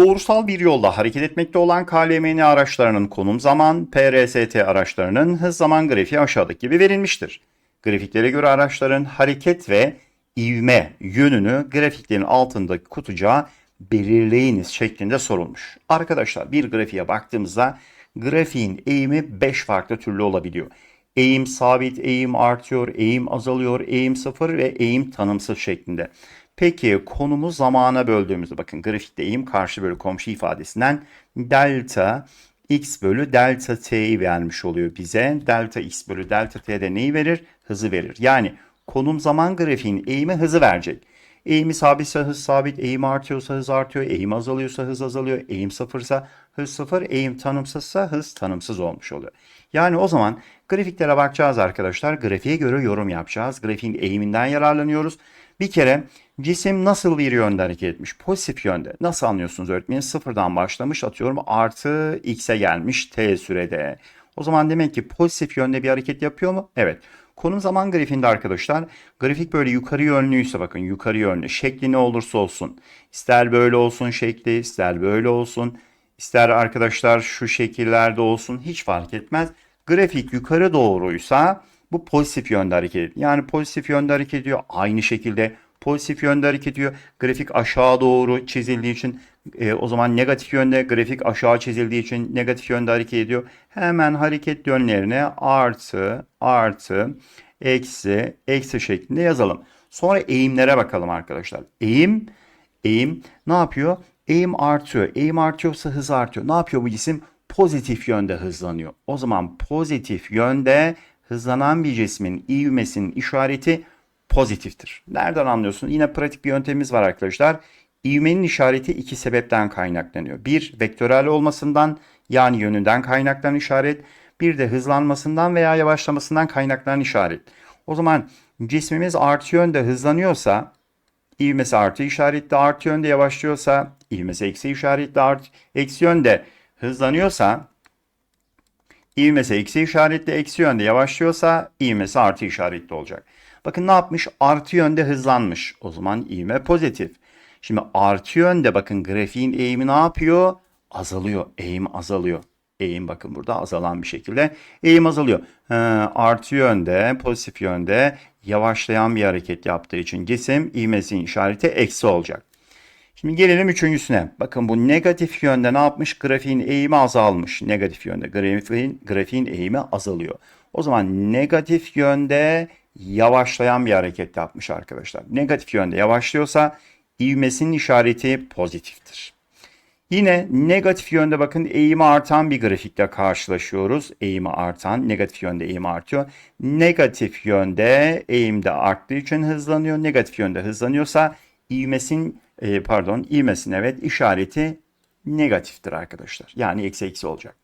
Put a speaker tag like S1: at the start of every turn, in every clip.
S1: Doğrusal bir yolda hareket etmekte olan KLMN araçlarının konum zaman, PRST araçlarının hız zaman grafiği aşağıdaki gibi verilmiştir. Grafiklere göre araçların hareket ve ivme yönünü grafiklerin altındaki kutucuğa belirleyiniz şeklinde sorulmuş. Arkadaşlar bir grafiğe baktığımızda grafiğin eğimi 5 farklı türlü olabiliyor. Eğim sabit, eğim artıyor, eğim azalıyor, eğim sıfır ve eğim tanımsız şeklinde. Peki konumu zamana böldüğümüzde bakın grafikte eğim karşı bölü komşu ifadesinden delta x bölü delta t'yi vermiş oluyor bize. Delta x bölü delta t de neyi verir? Hızı verir. Yani konum zaman grafiğin eğimi hızı verecek. Eğimi sabitse hız sabit, eğim artıyorsa hız artıyor, eğim azalıyorsa hız azalıyor, eğim sıfırsa hız sıfır, eğim tanımsızsa hız tanımsız olmuş oluyor. Yani o zaman grafiklere bakacağız arkadaşlar. Grafiğe göre yorum yapacağız. Grafiğin eğiminden yararlanıyoruz. Bir kere cisim nasıl bir yönde hareket etmiş? Pozitif yönde. Nasıl anlıyorsunuz öğretmenim? Sıfırdan başlamış atıyorum artı x'e gelmiş t sürede. O zaman demek ki pozitif yönde bir hareket yapıyor mu? Evet. Konum zaman grafiğinde arkadaşlar grafik böyle yukarı yönlüyse bakın yukarı yönlü şekli ne olursa olsun. ister böyle olsun şekli ister böyle olsun. ister arkadaşlar şu şekillerde olsun hiç fark etmez. Grafik yukarı doğruysa bu pozitif yönde hareket ediyor. Yani pozitif yönde hareket ediyor. Aynı şekilde pozitif yönde hareket ediyor. Grafik aşağı doğru çizildiği için e, o zaman negatif yönde grafik aşağı çizildiği için negatif yönde hareket ediyor. Hemen hareket yönlerine artı artı eksi eksi şeklinde yazalım. Sonra eğimlere bakalım arkadaşlar. Eğim eğim ne yapıyor? Eğim artıyor. Eğim artıyorsa hız artıyor. Ne yapıyor bu cisim? Pozitif yönde hızlanıyor. O zaman pozitif yönde hızlanan bir cismin ivmesinin işareti pozitiftir. Nereden anlıyorsun? Yine pratik bir yöntemimiz var arkadaşlar. İvmenin işareti iki sebepten kaynaklanıyor. Bir, vektörel olmasından yani yönünden kaynaklanan işaret. Bir de hızlanmasından veya yavaşlamasından kaynaklanan işaret. O zaman cismimiz artı yönde hızlanıyorsa ivmesi artı işaretli artı yönde yavaşlıyorsa ivmesi eksi işaretli artı eksi yönde hızlanıyorsa ivmesi eksi işaretli eksi yönde yavaşlıyorsa ivmesi artı işaretli olacak. Bakın ne yapmış? Artı yönde hızlanmış. O zaman ivme pozitif. Şimdi artı yönde bakın grafiğin eğimi ne yapıyor? Azalıyor. Eğim azalıyor. Eğim bakın burada azalan bir şekilde. Eğim azalıyor. He, artı yönde, pozitif yönde yavaşlayan bir hareket yaptığı için cisim ivmesinin işareti eksi olacak. Şimdi gelelim üçüncüsüne. Bakın bu negatif yönde ne yapmış? Grafiğin eğimi azalmış. Negatif yönde grafiğin, grafiğin eğimi azalıyor. O zaman negatif yönde yavaşlayan bir hareket yapmış arkadaşlar. Negatif yönde yavaşlıyorsa ivmesinin işareti pozitiftir. Yine negatif yönde bakın eğimi artan bir grafikle karşılaşıyoruz. Eğimi artan, negatif yönde eğimi artıyor. Negatif yönde eğim de arttığı için hızlanıyor. Negatif yönde hızlanıyorsa ivmesin e, pardon ivmesin evet işareti negatiftir arkadaşlar. Yani eksi eksi olacak.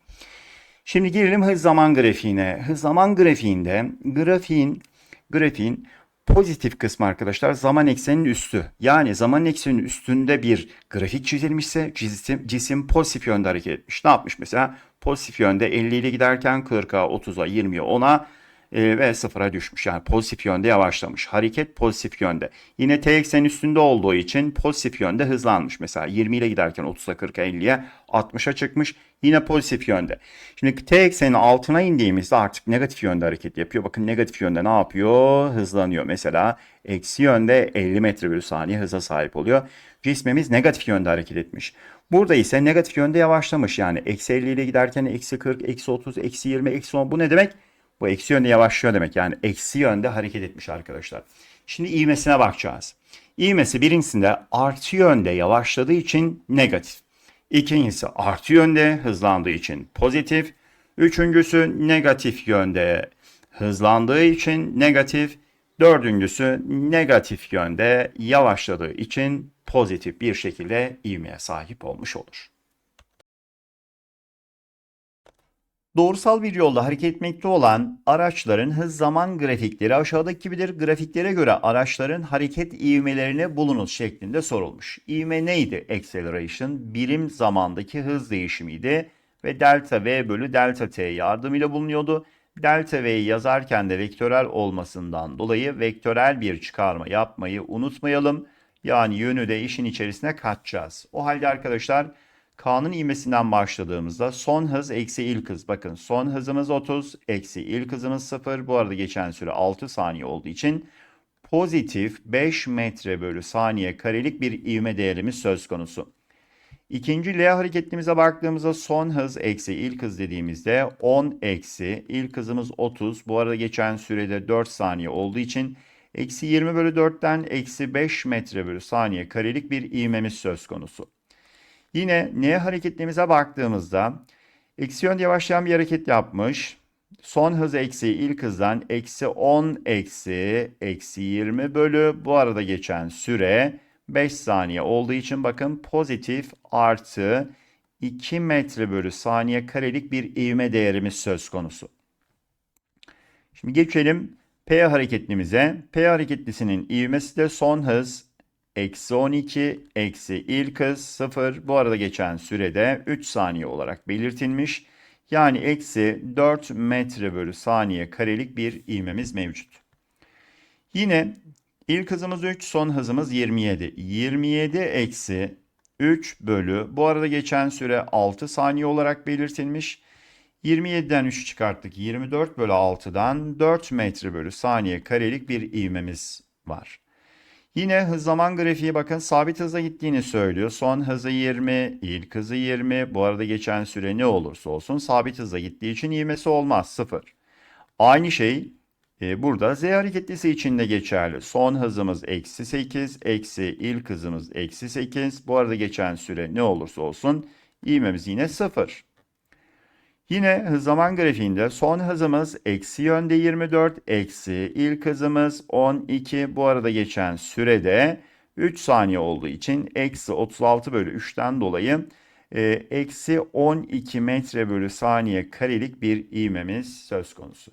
S1: Şimdi gelelim hız zaman grafiğine. Hız zaman grafiğinde grafiğin grafiğin pozitif kısmı arkadaşlar zaman ekseninin üstü. Yani zaman ekseninin üstünde bir grafik çizilmişse cisim, cisim pozitif yönde hareket etmiş. Ne yapmış mesela? Pozitif yönde 50 ile giderken 40'a, 30'a, 20'ye, 10'a e, ve sıfıra düşmüş. Yani pozitif yönde yavaşlamış. Hareket pozitif yönde. Yine t eksenin üstünde olduğu için pozitif yönde hızlanmış. Mesela 20 ile giderken 30'a 40'a 50'ye 60'a çıkmış. Yine pozitif yönde. Şimdi t eksenin altına indiğimizde artık negatif yönde hareket yapıyor. Bakın negatif yönde ne yapıyor? Hızlanıyor. Mesela eksi yönde 50 metre bölü saniye hıza sahip oluyor. Cismimiz negatif yönde hareket etmiş. Burada ise negatif yönde yavaşlamış. Yani eksi 50 ile giderken eksi 40, eksi 30, eksi 20, eksi 10 bu ne demek? Bu eksi yönde yavaşlıyor demek. Yani eksi yönde hareket etmiş arkadaşlar. Şimdi ivmesine bakacağız. İvmesi birincisinde artı yönde yavaşladığı için negatif. İkincisi artı yönde hızlandığı için pozitif. Üçüncüsü negatif yönde hızlandığı için negatif. Dördüncüsü negatif yönde yavaşladığı için pozitif bir şekilde ivmeye sahip olmuş olur. Doğrusal bir yolda hareket etmekte olan araçların hız zaman grafikleri aşağıdaki gibidir. Grafiklere göre araçların hareket ivmelerini bulunuz şeklinde sorulmuş. İvme neydi? Acceleration birim zamandaki hız değişimiydi ve delta v bölü delta t yardımıyla bulunuyordu. Delta v'yi yazarken de vektörel olmasından dolayı vektörel bir çıkarma yapmayı unutmayalım. Yani yönü de işin içerisine katacağız. O halde arkadaşlar K'nın ivmesinden başladığımızda son hız eksi ilk hız. Bakın son hızımız 30, eksi ilk hızımız 0. Bu arada geçen süre 6 saniye olduğu için pozitif 5 metre bölü saniye karelik bir ivme değerimiz söz konusu. İkinci L hareketimize baktığımızda son hız eksi ilk hız dediğimizde 10 eksi ilk hızımız 30. Bu arada geçen sürede 4 saniye olduğu için eksi 20 bölü 4'ten eksi 5 metre bölü saniye karelik bir ivmemiz söz konusu. Yine N hareketimize baktığımızda eksi yönde başlayan bir hareket yapmış. Son hız eksi ilk hızdan eksi 10 eksi eksi 20 bölü bu arada geçen süre 5 saniye olduğu için bakın pozitif artı 2 metre bölü saniye karelik bir ivme değerimiz söz konusu. Şimdi geçelim P hareketlimize. P hareketlisinin ivmesi de son hız eksi 12 eksi ilk hız 0. Bu arada geçen sürede 3 saniye olarak belirtilmiş. Yani eksi 4 metre bölü saniye karelik bir ivmemiz mevcut. Yine ilk hızımız 3, son hızımız 27. 27 eksi 3 bölü, bu arada geçen süre 6 saniye olarak belirtilmiş. 27'den 3'ü çıkarttık. 24 bölü 6'dan 4 metre bölü saniye karelik bir ivmemiz var. Yine hız zaman grafiği bakın sabit hıza gittiğini söylüyor. Son hızı 20, ilk hızı 20. Bu arada geçen süre ne olursa olsun sabit hıza gittiği için ivmesi olmaz 0. Aynı şey e, burada Z hareketlisi için de geçerli. Son hızımız eksi 8, eksi ilk hızımız eksi 8. Bu arada geçen süre ne olursa olsun ivmemiz yine 0. Yine hız zaman grafiğinde son hızımız eksi yönde 24, eksi ilk hızımız 12. Bu arada geçen sürede 3 saniye olduğu için eksi 36 bölü 3'ten dolayı e, eksi 12 metre bölü saniye karelik bir ivmemiz söz konusu.